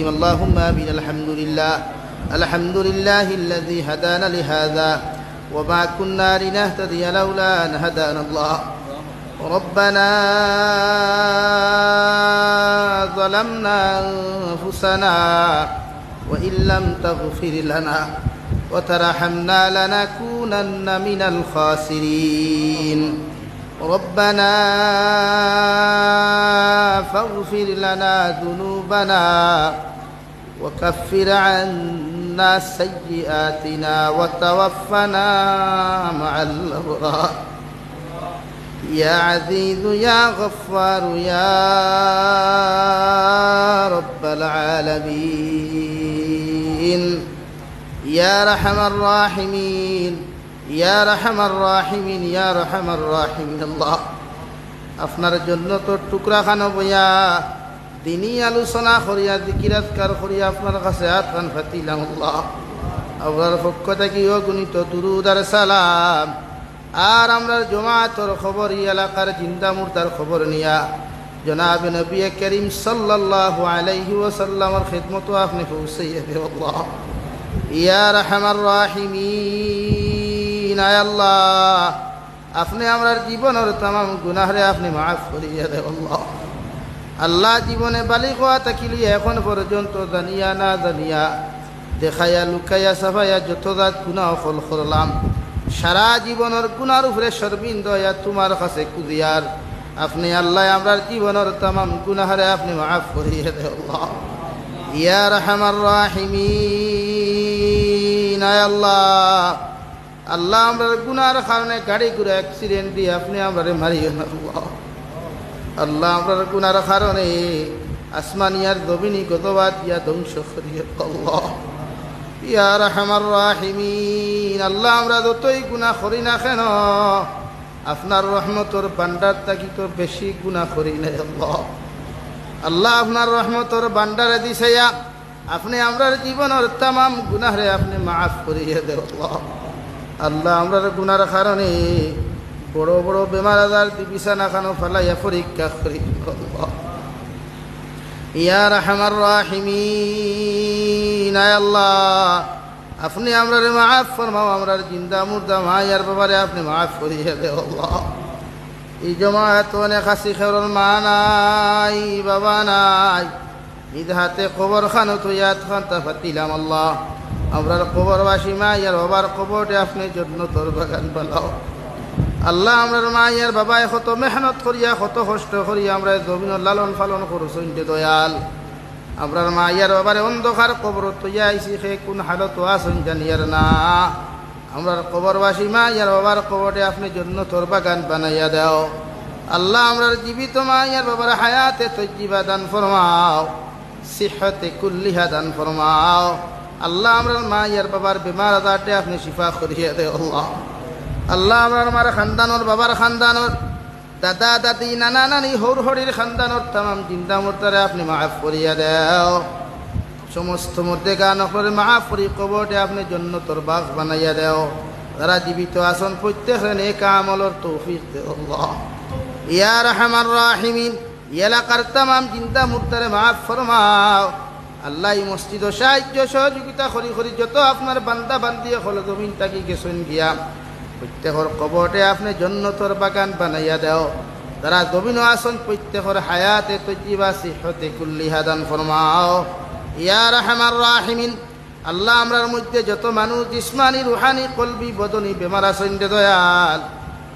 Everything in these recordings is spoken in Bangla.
الرحيم. اللهم آمين. الحمد لله. الحمد لله الذي هدانا لهذا. وما كنا لنهتدي لولا أن هدانا الله. ربنا ظلمنا أنفسنا وإن لم تغفر لنا وترحمنا لنكونن من الخاسرين. ربنا فاغفر لنا ذنوبنا وكفر عنا سيئاتنا وتوفنا مع الأبرار. يا عزيز يا غفار يا رب العالمين. يا رحم الراحمين. আপনার জন্য তো টুকরা খানো বইয়া, দিনই আলোচনা করিয়া দিকিরাতকার করিয়া আপনার কাছে হাত খান ফাতিলাম আপনার পক্ষ থেকে গুণিত দুরুদার সালাম। আর আমরা জমাতর খবর এলাকার জিন্দা মুর্দার খবর নিয়া, জনাবি নবী করিম সাল্লাল্লাহু আলাইহি ওয়াসাল্লামের খেদমত আপনি পৌঁছাইয়া দেব, আল্লাহ। ইয়া রহমান রাহিমিন। আয় আল্লাহ। আপনি আমার জীবনের তাম, গুনাহরে আপনি মাফ করিয়া দেব আল্লাহ। জীবনে বালি কোয়া তাকিলি এখন পর্যন্ত জানিয়া না জানিয়া, দেখাইয়া, লুকাইয়া সাফাইয়া যত জাত গুণা ফল করলাম, সারা জীবনের গুনার উপরে সর্বিন্দ তোমার কাছে কুদিয়ার। আপনি আল্লাহ আমরার জীবনের তাম, গুনাহারে আপনি মাফ করিয়ে দে আল্লাহ। ইয়া রহমার রাহিমিন, আয় আল্লাহ। আল্লাহ আমরার গুনার কারণে গাড়ি ঘুরে অ্যাক্সিডেন্ট দিয়ে আপনি আমরারে মারিয়ে না আল্লাহ আমরার গুনার কারণে আসমানিয়ার দবিনী গতবাদ, ইয়া ধ্বংস করিয়ে আল্লাহ। ইয়া রহমার রাহিমিন। আল্লাহ আমরা যতই গুণা করি না কেন, আপনার রহমতর বান্ডার থাকি তো বেশি গুণা করি না আল্লাহ। আল্লাহ আপনার রহমতর বান্ডারে দিছে আপনি আমরার জীবনের তাম গুনাহরে আপনি মাফ করিয়ে দে আল্লাহ। আল্লাহ আমরার গুনার কারণে বড় বড় বেমার আজার, বিছানা খানো ফেলাইয়া পরীক্ষা করি। ইয়া রহমার আয় আল্লাহ, আপনি আমরা মাফ ফরমাও, আমরার জিন্দা মুর্দা মায়ার বাবারে আপনি মাফ করিয়ে দে এই জমায়েত অনেক হাসি খেরর মা নাই, বাবা নাই। ঈদ হাতে কবর খানো তো ইয়াদ খান তা ফাতিলাম আল্লাহ। আমরার কবরবাসী মা ইয়ার বাবার কবরটে আপনি জন্য তোর বাগান বালাও আল্লাহ আমরার মা ইয়ার বাবায় কত মেহনত করিয়া, কত কষ্ট করিয়া আমরা জমিন লালন পালন করছেন যে দয়াল। আমরার মা ইয়ার বাবারে অন্ধকার কবর তৈয়া আইসি সে কোন হালত আসন জানিয়ার না। আমরার কবরবাসী মা ইয়ার বাবার কবরে আপনি জন্য তোর বাগান বানাইয়া দাও। আল্লাহ আমরার জীবিত মা ইয়ার বাবার হায়াতে তজ্জিবা দান ফরমাও, সিহতে কুল্লিহা দান ফরমাও। আল্লাহ আমরার মা, ইয়ার বাবার বেমার আজারটে আপনি শিফা করিয়া দে আল্লাহ। আল্লাহ আমরার মার খানদানোর বাবার খানদানোর দাদা, দাদি, নানা, নানি, হৌর, হরির খানদানোর তাম জিন্দা মুর্তারে আপনি মাফ করিয়া দেও। সমস্ত মধ্যে গান করে মাফ করি, কবরটে আপনি জন্য তোর বাঘ বানাইয়া দেও। যারা জীবিত আসন প্রত্যেক নেক আমলর তৌফিক দে আল্লাহ। ইয়া রহমান রাহিমিন, এলাকার তাম চিন্তা মুর্তারে মাফ ফরমাও। আল্লাহ এই মসজিদ সাহায্য, সহযোগিতা করি করি যত আপনার বান্দা বান্দিয়ে হল, জমিন তাকি গেছেন গিয়া, প্রত্যেকর কবরটে আপনি জন্নতর বাগান বানাইয়া দেও। তারা জমিন আসন প্রত্যেকর হায়াতে তজিবা সিহতে কুল্লি হাদান ফরমাও। ইয়া রহমান রাহিমিন, আল্লাহ আমরার মধ্যে যত মানুষ, জিসমানি, রুহানি, কলবি, বদনি বেমার আসন দে দয়াল,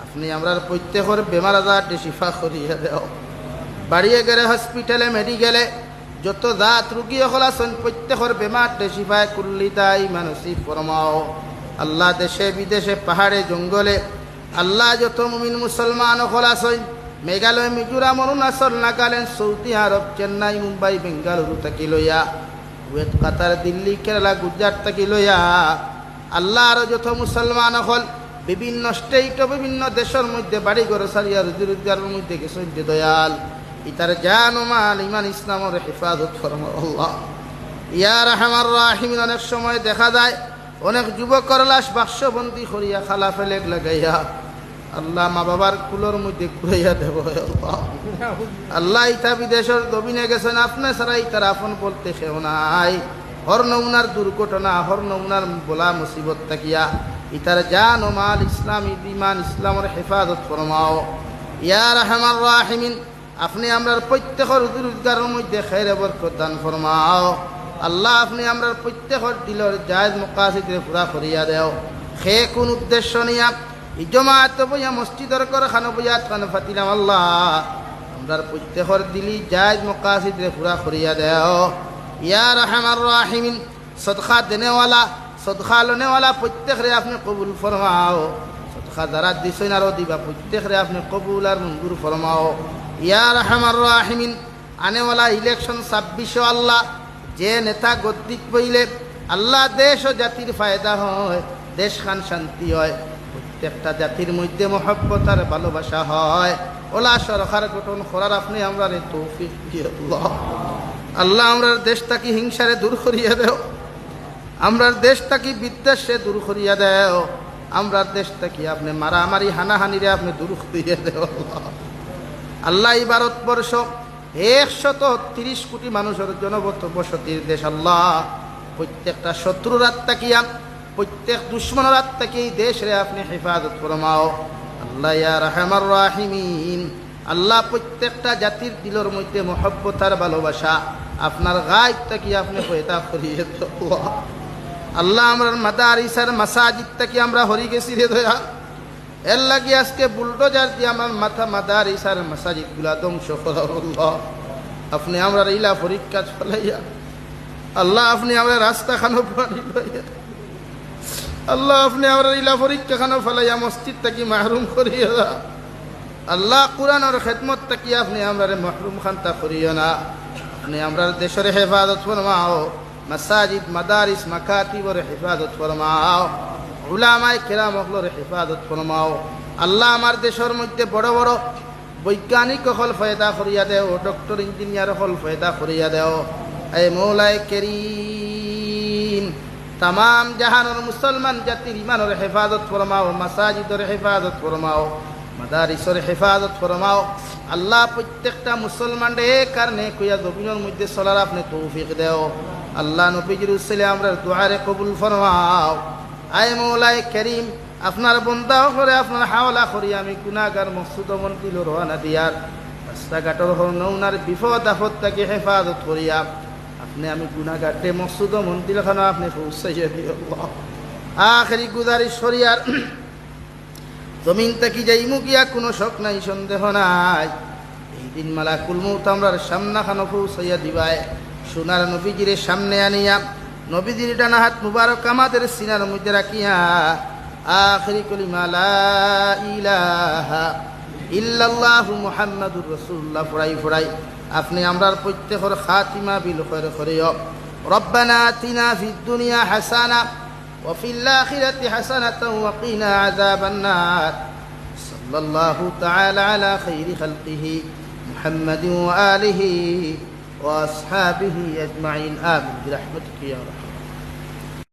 আপনি আমরার প্রত্যেকর বেমার আজার শিফা করিয়া দেও। বাড়িয়ে গেলে, হসপিটালে, মেডিকেলে যত জাত রুগী সকল আছেন, প্রত্যেকর বেমার শিফায় কুল্লি তাই মানসি ফরমাও আল্লাহ দেশে বিদেশে পাহাড়ে জঙ্গলে, আল্লাহ যত মুমিন মুসলমান সকল আছেন, মেঘালয়, মিজোরাম, অরুণাচল, নাগাল্যান্ড, সৌদি আরব, চেন্নাই, মুম্বাই, বেঙ্গালুরু থাকি লইয়া ওয়েট কাতার, দিল্লি, কেরালা, গুজরাট থাকি লইয়া, আল্লাহ আর যত মুসলমান হল বিভিন্ন স্টেট বিভিন্ন দেশের মধ্যে বাড়ি ঘর সারিয়া রুজি রোজগারের মধ্যে গেছেন দয়াল। ইতার জান মাল ইমান ইসলামের হেফাজত ফরম আল্লাহ। ইয়া রহমার রাহিমিন, অনেক সময় দেখা যায় অনেক যুবকর লাশ বাক্সবন্দি করিয়া খালা ফেলে লাগাইয়া আল্লাহ মা বাবার কুলোর মধ্যে ঘুরাইয়া দেব আল্লাহ। ইতা বিদেশের দবিনে গেছেন, আপনি ছাড়া ইতার আপন বলতে সেও নাই। হর নমুনার দুর্ঘটনা, হর নমুনার বলা মুসিবত তাকিয়া ইতার জান ও মাল ইসলাম, ইমান ইসলামের হেফাজত ফরমাও। ইয়া রহমান রাহিমিন আপনি আমরার প্রত্যেকের রোজগারের মধ্যে খেরে বরকত দান ফরমাও। আল্লাহ আপনি আমরার প্রত্যেকের দিলর জায়জ মুকাসিদে পুরা করিয়া দেও। সে কোন উদ্দেশ্য নিয়া এই জমাত বইয়া মসজিদর করে খানো বইয়া খানো ফাতিলাম আল্লাহ। আমরার প্রত্যেকের দিলি জায়জ মুকাসিদে পুরা করিয়া দেও। ইয়া রহমান রাহিমিন সদখা দেনেওয়ালা সদখা লনেওয়ালা প্রত্যেকরে আপনি কবুল ফরমাও। সদখা যারা দিছেন আরও দিবা, প্রত্যেকরে আপনি কবুল আর মঞ্জুর ফরমাও। ইয়া রহমান রাহিমিন, আনেওয়ালা ইলেকশন ছাব্বিশে আল্লাহ, যে নেতা গদ্দিক বইলে, আল্লাহ দেশ ও জাতির ফায়দা হয়, দেশ খান শান্তি হয়। প্রত্যেকটা জাতির মধ্যে মহব্বত আর ভালোবাসা হয়। ওলা সরকার গঠন করার আপনি আমরা রে তৌফিক আল্লাহ। আমরার দেশটাকে হিংসারে দূর করিয়া দেও। আমরার দেশটাকে বিদ্বেষে দূর করিয়া দেও। আমরার দেশটাকে আপনি মারামারি, হানাহানিরে আপনি দূর করিয়া দেও আল্লাহ। ভারতবর্ষ একশত তিরিশ কোটি মানুষের জনবত বসতির দেশ আল্লাহ। প্রত্যেকটা শত্রুর আত্মাকিয়া প্রত্যেক দুশ্মনের আত্মাকে এই দেশরে আপনি হেফাজত ফরমাও। আল্লাহ রহমার রাহিমিন। আল্লাহ প্রত্যেকটা জাতির দিলর মধ্যে মহব্বত আর ভালোবাসা, আপনার গায়বটা কি আপনি আল্লাহ আমরা মাদারিসার মাসাজিদটা কি আমরা হরি গেছি রে দয়া এর লাগি আজকে বুলডোজার দিয়ে আমার মাথা মাদারিসার মাসাজিদগুলা ধ্বংস আপনি আমরা ইলা পরীক্ষা চলাইয়া, আল্লাহ আপনি আমরা রাস্তা খানো আল্লাহ আপনি আমরা ইলা পরীক্ষা খানো ফেলাইয়া মসজিদ থাকি মাহরুম করিয়া। আল্লাহ কোরআনের খেদমত থাকি আপনি আমরা মাহরুম খান্তা করিও না। আপনি আমরা দেশের হেফাজত ফরমাও, মাসাজিদ, মাদারিস, মাকাতিবর হেফাজত ফরমাও। উলামাই কেরাম অকলর হেফাজত ফরমাও। আল্লাহ আমার দেশের মধ্যে বড় বড় বৈজ্ঞানিক হল ফয়দা করিয়া দেও ডক্টর ইঞ্জিনিয়ার হল ফয়দা করিয়া দেও। এই মৌলাই কেরিম তাম জাহানোর মুসলমান জাতির ইমানের হেফাজত ফরমাও, মাসাজিদের হেফাজত ফরমাও, মাদারিসর হেফাজত ফরমাও। আল্লাহ প্রত্যেকটা মুসলমান রে কারণে কুইয়া জমিনের মধ্যে চলার আপনি তৌফিক দেও। আল্লাহ নবীজির উসলে আমরা দুয়ারে কবুল ফরমাও। আয় মৌলাই করিম, আপনার বন্দাও করে আপনার হাওলা করি, আমি গুণাগার মসুদ মন্ত্রী রওনা দিয়ার। রাস্তাঘাটর হর নৌনার বিপদ আপদ তাকে হেফাজত করিয়া। আপনি আমি গুণাগারটে মসুদ মন্দির খানা আপনি আখেরি গুজারি সরিয়ার জমিন থেকে যাইমু গিয়া কোনো শখ নাই, সন্দেহ নাই। এই দিন মালা কুলমুত আমরার সামনা খানো পৌঁছাইয়া দিবায়। সোনার নবীজিরে সামনে আনিয়া নবীজির ডানা হাত মুবারক আমাদের সিনার মধ্যে রাখিয়া আখরি কলিমা লা ইলাহা ইল্লাল্লাহু মুহাম্মাদুর রাসূলুল্লাহ ফুরাই ফুরাই আপনি আমরার প্রত্যেকের খাতিমা বিল খৈর করিও ربنا آتنا في الدنيا حسنة وفي الآخرة حسنة وقنا عذاب النار صلى الله تعالى على خير خلقه محمد وآله وأصحابه أجمعين. آمين برحمتك يا رحمن